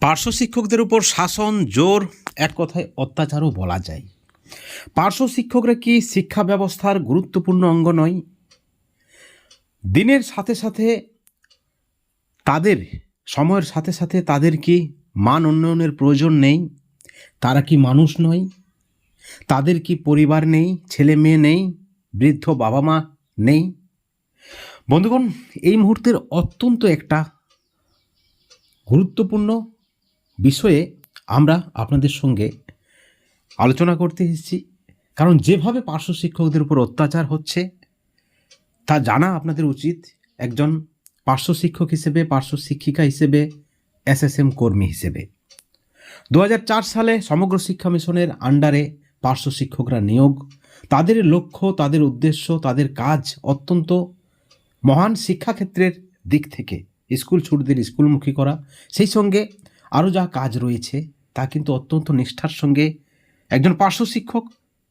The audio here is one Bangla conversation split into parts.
পার্শ্ব শিক্ষকদের উপর শাসন, জোর, এক কথায় অত্যাচারও বলা যায়। পার্শ্ব শিক্ষকরা কি শিক্ষা ব্যবস্থার গুরুত্বপূর্ণ অঙ্গ নয়? দিনের সাথে সাথে তাদের, সময়ের সাথে সাথে তাদের কি মান উন্নয়নের প্রয়োজন নেই? তারা কি মানুষ নয়? তাদের কি পরিবার নেই? ছেলে মেয়ে নেই? বৃদ্ধ বাবা মা নেই? বন্ধুগণ, এই মুহূর্তের অত্যন্ত একটা গুরুত্বপূর্ণ বিষয়ে আমরা আপনাদের সঙ্গে আলোচনা করতে এসেছি। কারণ যেভাবে পার্শ্ব শিক্ষকদের উপর অত্যাচার হচ্ছে, তা জানা আপনাদের উচিত। একজন পার্শ্ব শিক্ষক হিসেবে, পার্শ্ব শিক্ষিকা হিসেবে, এসএসএম কর্মী হিসেবে। দু হাজার চার সালে সমগ্র শিক্ষা মিশনের আন্ডারে পার্শ্ব শিক্ষকরা নিয়োগ। তাদের লক্ষ্য, তাদের উদ্দেশ্য, তাদের কাজ অত্যন্ত মহান শিক্ষাক্ষেত্রের দিক থেকে। স্কুল ছুটদের স্কুলমুখী করা, সেই সঙ্গে আরও যা কাজ রয়েছে তা কিন্তু অত্যন্ত নিষ্ঠার সঙ্গে একজন পার্শ্ব শিক্ষক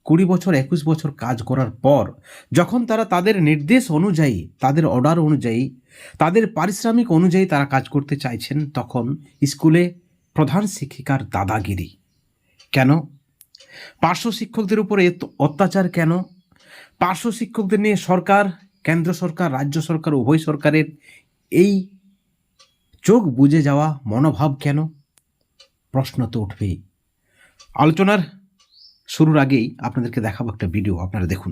কুড়ি বছর, একুশ বছর কাজ করার পর যখন তারা তাদের নির্দেশ অনুযায়ী, তাদের অর্ডার অনুযায়ী, তাদের পারিশ্রমিক অনুযায়ী তারা কাজ করতে চাইছেন, তখন স্কুলে প্রধান শিক্ষিকার দাদাগিরি। কেন? পার্শ্ব শিক্ষকদের উপরে অত্যাচার কেন? পার্শ্ব শিক্ষকদের নিয়ে সরকার, কেন্দ্র সরকার, রাজ্য সরকার, উভয় সরকারের এই চোখ বুঝে যাওয়া মনোভাব কেন? প্রশ্ন তো উঠবেই। আলোচনার শুরুর আগেই আপনাদেরকে দেখাবো একটা ভিডিও আপনারা দেখুন।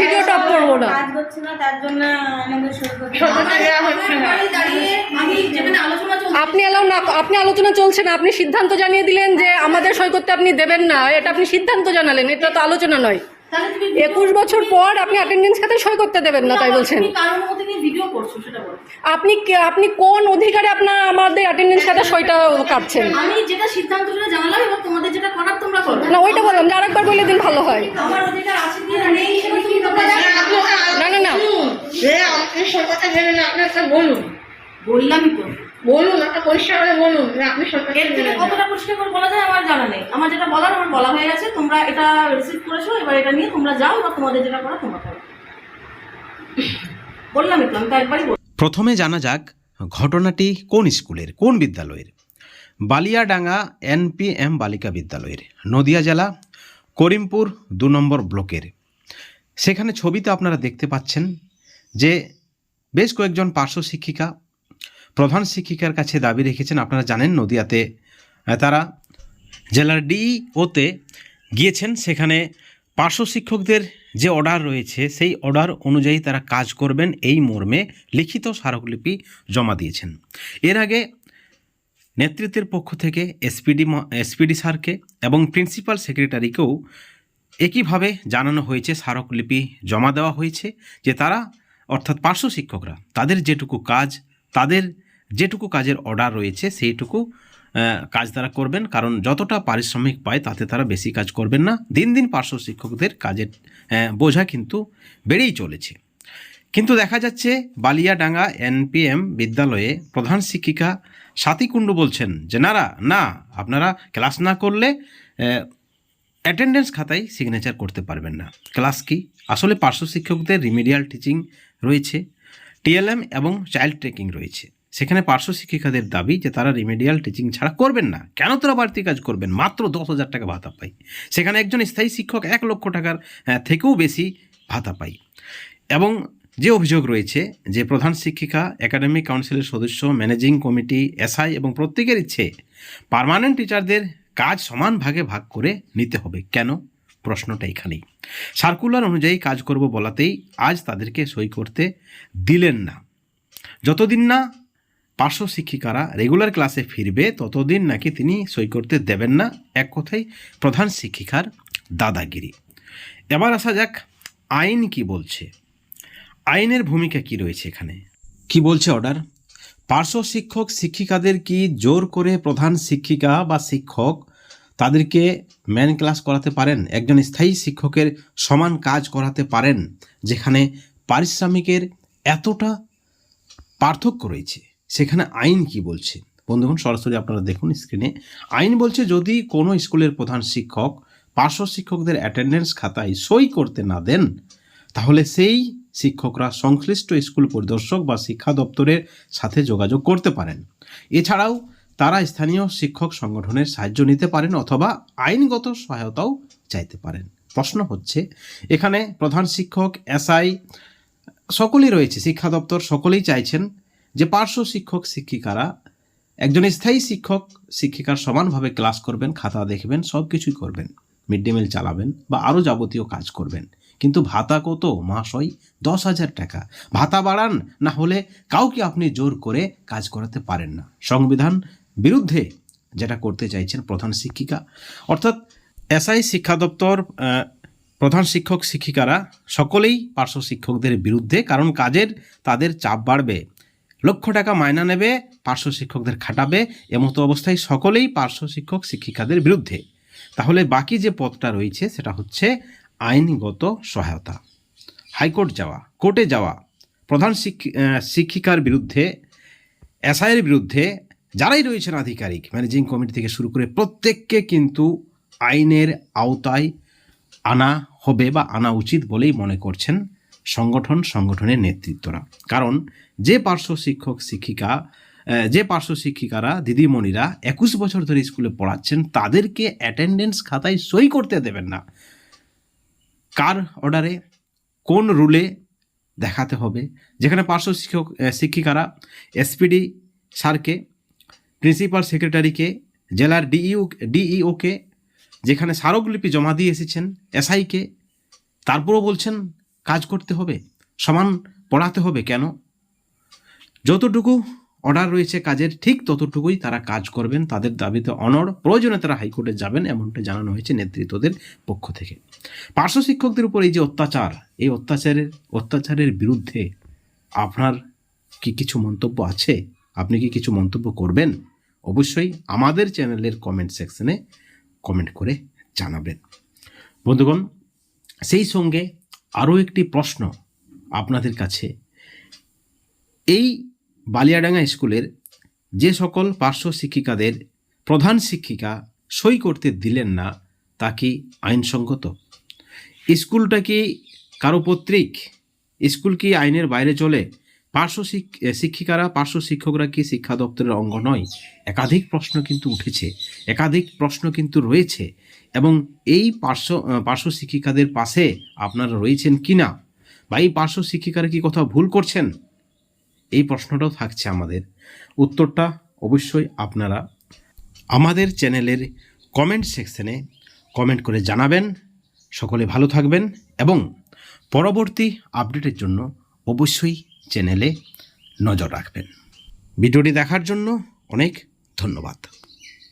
ভিডিওটা করব না। কাজ হচ্ছে তার জন্য আমাদের হচ্ছে আপনি এলাও না আপনি আলোচনা চলছে না আপনি সিদ্ধান্ত জানিয়ে দিলেন যে আমাদের সই করতে আপনি দেবেন না এটা আপনি সিদ্ধান্ত জানালেন এটা তো আলোচনা নয়। একুশ বছর পর আপনি অ্যাটেন্ডেন্স খাতে সই করতে দেবেন না তাই বলছেন। আপনি আপনি কোন অধিকারে আপনার আমাদের অ্যাটেন্ডেন্স খাতে সইটা কাটছেন? আমি যেটা সিদ্ধান্ত জানালাম এবার তোমাদের যেটা করার তোমরা করো। না ওইটা বললাম যে আরেকবার বলে দিন ভালো হয়। আমার অধিকার আছে কি না নেই সেটা তুমি তোমরা জানো। না না না যে আপনি সরকারটা নেবেন না আপনি একটা বলুন। বললামই তো। বলুন একটা পরিষ্কার করে বলুন যে আপনি এর থেকে কতটা পরিষ্কার করে বলা যায় আমার জানা নেই। আমার যেটা বলার আমার বলা হয়ে গেছে তোমরা এটা রিসিভ করেছ এবার এটা নিয়ে তোমরা যাও এবার তোমাদের যেটা করা তোমরা করো। বললামই তো আমি তো একবারই বললাম। প্রথমে জানা যাক ঘটনাটি কোন স্কুলের কোন বিদ্যালয়ের? বালিয়াডাঙ্গা এনপিএম বালিকা বিদ্যালয়ের নদিয়া জেলা করিমপুর দু নম্বর ব্লকের। সেখানে ছবিতে আপনারা দেখতে পাচ্ছেন যে বেশ কয়েকজন পার্শ্ব শিক্ষিকা প্রধান শিক্ষিকার কাছে দাবি রেখেছেন, আপনারা জানেন নদিয়াতে তারা জেলার ডিওতে গিয়েছেন। সেখানে পার্শ্ব শিক্ষকদের যে অর্ডার রয়েছে, সেই অর্ডার অনুযায়ী তারা কাজ করবেন এই মর্মে লিখিত স্মারকলিপি জমা দিয়েছেন। এর আগে নেতৃত্বের পক্ষ থেকে এসপিডি এসপিডি স্যারকে এবং প্রিন্সিপাল সেক্রেটারিকেও একইভাবে জানানো হয়েছে, স্মারকলিপি জমা দেওয়া হয়েছে যে তারা, অর্থাৎ পার্শ্ব শিক্ষকরা, তাদের যেটুকু কাজ, তাদের যেটুকু কাজের অর্ডার রয়েছে, সেইটুকু কাজ তারা করবেন। কারণ যতটা পারিশ্রমিক পায়, তাতে তারা বেশি কাজ করবেন না। দিন দিন পার্শ্ব শিক্ষকদের কাজের বোঝা কিন্তু বেড়েই চলেছে। কিন্তু দেখা যাচ্ছে, বালিয়াডাঙ্গা এনপিএম বিদ্যালয়ে প্রধান শিক্ষিকা সাথী কুণ্ডু বলছেন যে নারা না আপনারা ক্লাস না করলে অ্যাটেন্ডেন্স খাতায় সিগনেচার করতে পারবেন না। ক্লাস কি? আসলে পার্শ্ব শিক্ষকদের রিমিডিয়াল টিচিং রয়েছে টিএলএম এবং চাইল্ড ট্রেকিং রয়েছে। সেখানে পার্শ্ব শিক্ষিকাদের দাবি যে তারা রিমেডিয়াল টিচিং ছাড়া করবেন না। কেন তারা বাড়তি কাজ করবেন? মাত্র দশ হাজার টাকা ভাতা পাই। সেখানে একজন স্থায়ী শিক্ষক এক লক্ষ টাকার থেকেও বেশি ভাতা পাই। এবং যে অভিযোগ রয়েছে যে প্রধান শিক্ষিকা একাডেমিক কাউন্সিলের সদস্য ম্যানেজিং কমিটি এসআই এবং প্রত্যেকের ইচ্ছে পার্মানেন্ট টিচারদের কাজ সমান ভাগে ভাগ করে নিতে হবে। কেন? প্রশ্নটা এখানেই। সার্কুলার অনুযায়ী কাজ করব বলাতেই আজ তাদেরকে সই করতে দিলেন না। যতদিন না পার্শ্ব শিক্ষিকারা রেগুলার ক্লাসে ফিরবে, ততদিন নাকি তিনি সই করতে দেবেন না। এক কথাই প্রধান শিক্ষিকার দাদাগিরি। এবার আসা যাক, আইন কি বলছে? আইনের ভূমিকা কি রয়েছে এখানে? কি বলছে অর্ডার পার্শ্ব শিক্ষক শিক্ষিকাদের কি জোর করে প্রধান শিক্ষিকা বা শিক্ষক তাদেরকে ম্যান ক্লাস করাতে পারেন? একজন স্থায়ী শিক্ষকের সমান কাজ করাতে পারেন, যেখানে পারিশ্রমিকের এতটা পার্থক্য রয়েছে। সেখানে আইন কি বলছে? বন্ধুগণ, সরাসরি আপনারা দেখুন স্ক্রিনে আইন বলছে, যদি কোনো স্কুলের প্রধান শিক্ষক, পার্শ্ব শিক্ষকদের অ্যাটেন্ডেন্স খাতায় সই করতে না দেন, তাহলে সেই শিক্ষকরা সংশ্লিষ্ট স্কুল পরিদর্শক বা শিক্ষা দপ্তরের সাথে যোগাযোগ করতে পারেন। এছাড়াও তারা স্থানীয় শিক্ষক সংগঠনের সাহায্য নিতে পারেন অথবা আইনগত সহায়তাও চাইতে পারেন। প্রশ্ন হচ্ছে, এখানে প্রধান শিক্ষক, এসআই, সকলেই রয়েছে, শিক্ষা দপ্তর সকলেই চাইছেন যে পার্শ্ব শিক্ষক, শিক্ষিকারা একজন স্থায়ী শিক্ষক, শিক্ষিকার সমানভাবে ক্লাস করবেন, খাতা দেখবেন সব কিছুই করবেন। মিড ডে মিল চালাবেন বা আরও যাবতীয় কাজ করবেন। কিন্তু ভাতা কত? মাস হয় দশ হাজার টাকা। ভাতা বাড়ান, না হলে কাউকে আপনি জোর করে কাজ করাতে পারেন না। সংবিধান বিরুদ্ধে যেটা করতে চাইছেন প্রধান শিক্ষিকা, অর্থাৎ এসআই শিক্ষা দপ্তর প্রধান শিক্ষক, শিক্ষিকারা সকলেই পার্শ্ব শিক্ষকদের বিরুদ্ধে, কারণ কাজের তাদের চাপ বাড়বে। লক্ষ টাকা মায়না নেবে, পার্শ্ব শিক্ষকদের খাটাবে, এমতো অবস্থায় সকলেই পার্শ্ব শিক্ষক, শিক্ষিকাদের বিরুদ্ধে। তাহলে বাকি যে পথটা রয়েছে, সেটা হচ্ছে আইনগত সহায়তা। হাইকোর্ট যাওয়া, কোর্টে যাওয়া, প্রধান শিক্ষি- শিক্ষিকার বিরুদ্ধে, এসআইয়ের বিরুদ্ধে যারাই রয়েছেন আধিকারিক, ম্যানেজিং কমিটি থেকে শুরু করে প্রত্যেককে কিন্তু আইনের আওতায় আনা হবে বা আনা উচিত বলেই মনে করছেন সংগঠন, সংগঠনের নেতৃত্বরা। কারণ যে পার্শ্ব শিক্ষক, শিক্ষিকা যে পার্শ্ব শিক্ষিকারা, দিদিমণিরা একুশ বছর ধরে স্কুলে পড়াচ্ছেন, তাদেরকে অ্যাটেন্ডেন্স খাতায় সই করতে দেবেন না। কার অর্ডারে কোন রুলে দেখাতে হবে? যেখানে পার্শ্ব শিক্ষক শিক্ষিকারা এসপিডি স্যারকে প্রিন্সিপাল সেক্রেটারিকে জেলার ডিইউ ডিইওকে যেখানে স্মারকলিপি জমা দিয়ে এসেছেন এসআইকে তারপরও বলছেন কাজ করতে হবে, সমান পড়াতে হবে কেন? যতটুকু অর্ডার রয়েছে কাজের, ঠিক ততটুকুই তারা কাজ করবেন। তাদের দাবিতে অনড় প্রয়োজনে তারা হাইকোর্টে যাবেন এমনটা জানানো হয়েছে নেতৃত্বদের পক্ষ থেকে। পার্শ্ব শিক্ষকদের উপর এই যে অত্যাচার, এই অত্যাচারের অত্যাচারের বিরুদ্ধে আপনার কি কিছু মন্তব্য আছে? আপনি কি কিছু মন্তব্য করবেন? অবশ্যই আমাদের চ্যানেলের কমেন্ট সেকশনে কমেন্ট করে জানাবেন। বন্ধুগণ, সেই সঙ্গে আরও একটি প্রশ্ন আপনাদের কাছে। এই বালিয়াডাঙ্গা স্কুলের যে সকল পার্শ্ব শিক্ষিকাদের প্রধান শিক্ষিকা সই করতে দিলেন না, তা কি আইনসঙ্গত? স্কুলটা কি কারও পত্রিক স্কুল কি আইনের বাইরে চলে? পার্শ্ব শিক- শিক্ষিকারা, পার্শ্ব শিক্ষকরা কি শিক্ষা দপ্তরের অঙ্গ নয়? একাধিক প্রশ্ন কিন্তু উঠেছে, একাধিক প্রশ্ন কিন্তু রয়েছে এবং এই পার্শ্ব পার্শ্ব শিক্ষিকাদের পাশে আপনারা রয়েছেন কি না বা এই পার্শ্ব শিক্ষিকারা কি কোথাও ভুল করছেন? এই প্রশ্নটাও থাকছে আমাদের। উত্তরটা অবশ্যই আপনারা আমাদের চ্যানেলের কমেন্ট সেকশনে কমেন্ট করে জানাবেন। সকলে ভালো থাকবেন এবং পরবর্তী আপডেটের জন্য অবশ্যই চ্যানেলে নজর রাখবেন। ভিডিওটি দেখার জন্য অনেক ধন্যবাদ।